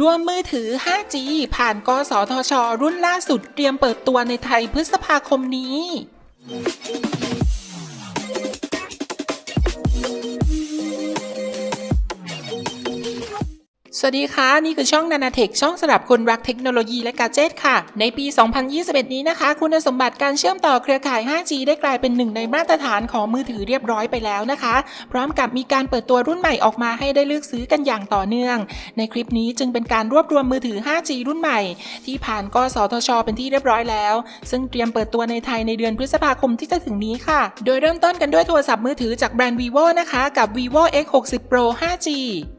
รวมมือถือ 5G ผ่านกสทช รุ่นล่าสุดเตรียมเปิดตัวในไทยพฤษภาคมนี้ สวัสดีค่ะ นี่คือช่องนานาเทคช่องสำหรับคนรักเทคโนโลยีและกาเจตค่ะ ในปี 2021 นี้นะคะ คุณสมบัติการเชื่อมต่อเครือข่าย 5G ได้กลายเป็นหนึ่งในมาตรฐานของมือถือเรียบร้อยไปแล้วนะคะ พร้อมกับมีการเปิดตัวรุ่นใหม่ออกมาให้ได้เลือกซื้อกันอย่างต่อเนื่อง ในคลิปนี้จึงเป็นการรวบรวมมือถือ 5G รุ่นใหม่ ที่ผ่านกสทช เป็นที่เรียบร้อยแล้ว ซึ่งเตรียมเปิดตัวในไทยในเดือนพฤษภาคมที่จะถึงนี้ค่ะ โดยเริ่มต้นกันด้วยโทรศัพท์มือถือจากแบรนด์ vivo นะคะ กับ vivo x60 pro 5G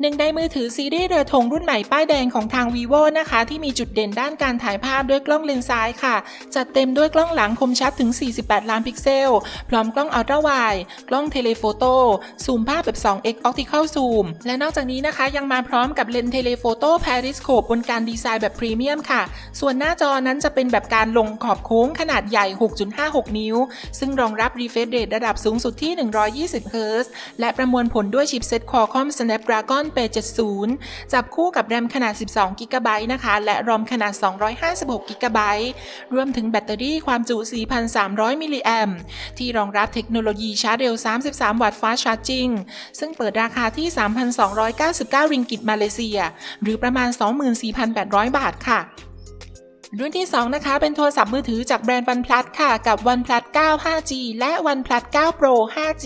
หนึ่งในมือถือซีรีส์เรือธงรุ่นใหม่ป้ายแดงของทาง vivo นะคะ ที่มีจุดเด่นด้านการถ่ายภาพด้วยกล้องเลนส์ซ้ายค่ะ จัดเต็มด้วยกล้องหลังคมชัดถึง 48 ล้านพิกเซล พร้อมกล้องอัลตร้าไวด์กล้องเทเลโฟโต้ซูมภาพแบบ 2x optical zoom และนอกจากนี้นะคะยังมาพร้อมกับเลนส์เทเลโฟโต้ periscope บนการดีไซน์แบบพรีเมียมค่ะ ส่วนหน้าจอนั้นจะเป็นแบบการลงขอบโค้งขนาดใหญ่ 6.56 นิ้ว ซึ่งรองรับ refresh rate ระดับสูงสุดที่ 120 Hz และประมวลผลด้วยชิปเซ็ต Qualcomm Snapdragon 870จัับคู่กับแรมขนาด 12 g b นะคะ และรอมขนาด 256 g b รวมถึงแบตเตอรี่ความจุ 4,300 มิลลิแอมที่รองรับเทคโนโลยีชาร์จเร็ว 33 วัตต์ Fast Charging ซึ่งเปิดราคาที่ 3,299 ริงกิตมาเลเซีย หรือประมาณ 24,800 บาทค่ะ รุ่นที่ 2 นะคะ เป็นโทรศัพท์มือถือจากแบรนด์ OnePlus ค่ะ กับ OnePlus 9 5G และ OnePlus 9 Pro 5G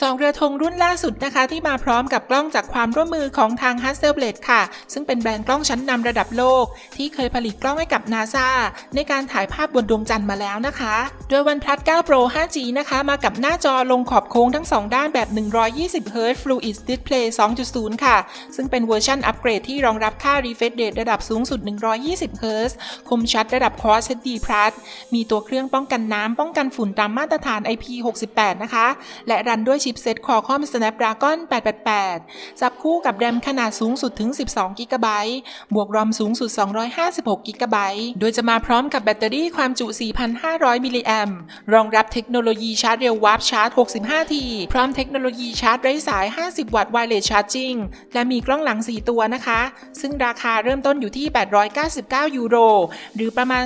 สองเรือธงรุ่นล่าสุดนะคะ ที่มาพร้อมกับกล้องจากความร่วมมือของทาง Hasselblad ค่ะ ซึ่งเป็นแบรนด์กล้องชั้นนำระดับโลก ที่เคยผลิตกล้องให้กับ NASA ในการถ่ายภาพบนดวงจันทร์มาแล้วนะคะ โดย OnePlus 9 Pro 5G นะคะ มากับหน้าจอลงขอบโค้งทั้ง 2 ด้านแบบ 120 Hz Fluid Display 2.0 ค่ะ ซึ่งเป็นเวอร์ชันอัปเกรดที่รองรับค่า refresh rate ระดับสูงสุด 120 Hz คมชัดระดับ Quad HD Plus มีตัวเครื่องป้องกันน้ำ ป้องกันฝุ่นตามมาตรฐาน IP68 นะคะ และรันด้วยชิปเซ็ต Qualcomm Snapdragon 888 จับคู่กับแรมขนาดสูงสุดถึง 12 g b บวกรอมสูงสุด 256 g b โดยจะมาพร้อมกับแบตเตอรี่ความจุ 4,500 มิลลิแอมรองรับเทคโนโลยีชาร์จเร็ว Warp Charge 65 ที พร้อมเทคโนโลยีชาร์จไร้สาย 50 วัตต์ Wireless Charging และมีกล้องหลัง 4 ตัวนะคะ ซึ่งราคาเริ่มต้นอยู่ที่ 899 ยูโรหรือประมาณ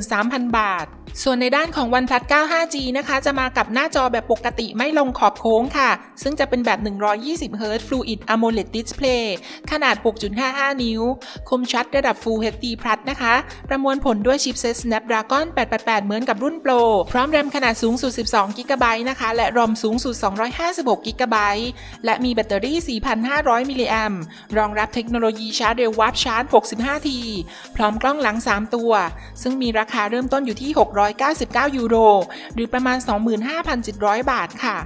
33,000 บาท ส่วนในด้านของ OnePlus 9 5G นะคะ จะมากับหน้าจอแบบปกติไม่ลงขอบโค้งค่ะ ซึ่งจะเป็นแบบ 120 Hz Fluid AMOLED Display ขนาด 6.55 นิ้ว คมชัดระดับ Full HD Plus นะคะ ประมวลผลด้วยชิปเซ็ต Snapdragon 888 เหมือนกับรุ่น Pro พร้อมแรมขนาดสูงสุด 12 g b นะคะ และรอมสูงสุด 256 g b และมีแบตเตอรี่ 4,500 มิลลิแอมรองรับเทคโนโลยีชาร์จเร็ว Warp Charge 65 ที พร้อมกล้องหลัง 3 ตัว ซึ่งมีราคาเริ่มต้นอยู่ที่ 600 699 ยูโร หรือประมาณ 25,700 บาทค่ะ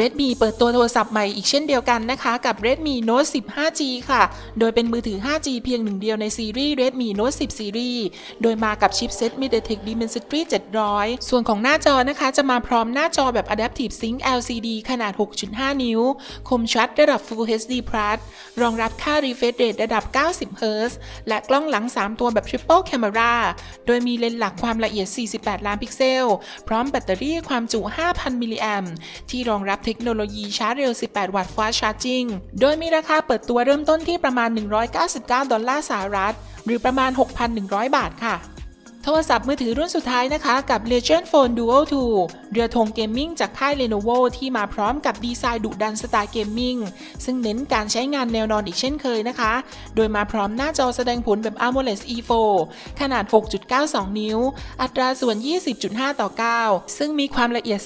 Redmi เปิดตัวโทรศัพท์ใหม่อีกเช่นเดียวกันนะคะ กับ Redmi Note 10 5G ค่ะ โดยเป็นมือถือ 5G เพียงหนึ่งเดียวในซีรีส์ Redmi Note 10 Series โดยมากับชิปเซ็ต MediaTek Dimensity 700 ส่วนของหน้าจอนะคะ จะมาพร้อมหน้าจอแบบ Adaptive Sync LCD ขนาด 6.5 นิ้ว คมชัดระดับ Full HD Plus รองรับค่า refresh rate ระดับ 90 Hz และกล้องหลัง 3 ตัวแบบ Triple Camera โดยมีเลนส์หลักความละเอียด 48 ล้านพิกเซล พร้อมแบตเตอรี่ความจุ 5,000 มิลลิแอมที่รองรับเทคโนโลยีชาร์จเร็ว 18 วัตต์ Fast Charging โดยมีราคาเปิดตัวเริ่มต้นที่ประมาณ 199 ดอลลาร์สหรัฐ หรือประมาณ 6,100 บาทค่ะ โทรศัพท์มือถือรุ่นสุดท้ายนะคะกับ Legend Phone Duo 2 เรือธงเกมมิ่งจากค่าย Lenovo ที่มาพร้อมกับดีไซน์ดุดันสไตล์เกมมิ่งซึ่งเน้นการใช้งานแนวนอนอีกเช่นเคยนะคะ โดยมาพร้อมหน้าจอแสดงผลแบบ AMOLED E4 ขนาด 6.92 นิ้ว อัตราส่วน 20.5 ต่อ 9 ซึ่งมีความละเอียด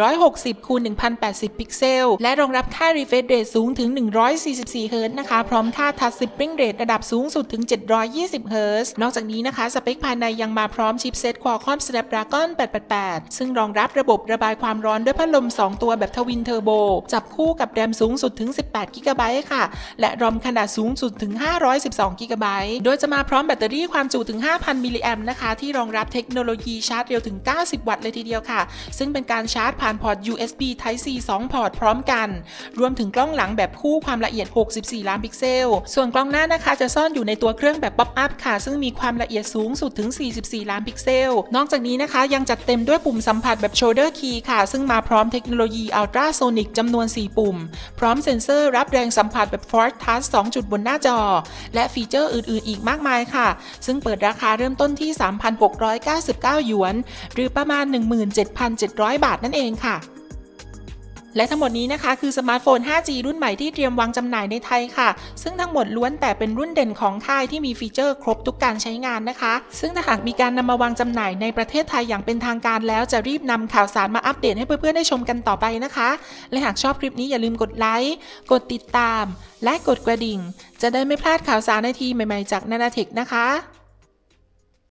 2,460คูณ1,080 พิกเซล และรองรับค่า refresh rate สูงถึง 144 Hz นะคะ พร้อมค่า Touch Spring Rate ระดับสูงสุดถึง 720 Hz นอกจากนี้นะคะ สเปคภายในยังมาพร้อมชิปเซ็ต Qualcomm Snapdragon 888 ซึ่งรองรับระบบระบายความร้อนด้วยพัดลม 2 ตัวแบบทวินเทอร์โบ จับคู่กับแรมสูงสุดถึง 18 g b ค่ะ และรอมขนาดสูงสุดถึง 512 g b โดยจะมาพร้อมแบตเตอรี่ความจุถึง 5,000 มิลลิแอมนะคะ ที่รองรับเทคโนโลยีชาร์จเร็วถึง 90 วัตต์เลยทีเดียวค่ะ ซึ่งเป็นการชาร์จผ่านพอร์ต USB Type C 2 พอร์ตพร้อมกัน รวมถึงกล้องหลังแบบคู่ความละเอียด 64 ล้านพิกเซล ส่วนกล้องหน้านะคะจะซ่อนอยู่ในตัวเครื่องแบบป๊อปอัพค่ะ ซึ่งมีความละเอียดสูงสุดถึง44 ล้านพิกเซล นอกจากนี้นะคะยังจัดเต็มด้วยปุ่มสัมผัสแบบ shoulder key ค่ะ ซึ่งมาพร้อมเทคโนโลยีอัลตราโซนิกจำนวน 4 ปุ่ม พร้อมเซ็นเซอร์รับแรงสัมผัสแบบ force touch 2 จุดบนหน้าจอ และฟีเจอร์อื่นๆ อีกมากมายค่ะ ซึ่งเปิดราคาเริ่มต้นที่ 3,699 หยวน หรือประมาณ 17,700 บาทนั่นเองค่ะ และทั้งหมดนี้นะคะคือสมาร์ทโฟน 5G รุ่นใหม่ที่เตรียมวางจำหน่ายในไทยค่ะ ซึ่งทั้งหมดล้วนแต่เป็นรุ่นเด่นของค่ายที่มีฟีเจอร์ครบทุกการใช้งานนะคะ ซึ่งถ้าหากมีการนำมาวางจำหน่ายในประเทศไทยอย่างเป็นทางการแล้วจะรีบนำข่าวสารมาอัปเดตให้เพื่อนๆได้ชมกันต่อไปนะคะ และหากชอบคลิปนี้อย่าลืมกดไลค์กดติดตาม และกดกระดิ่ง จะได้ไม่พลาดข่าวสารในทีใหม่ๆจากนานาเทคนะคะ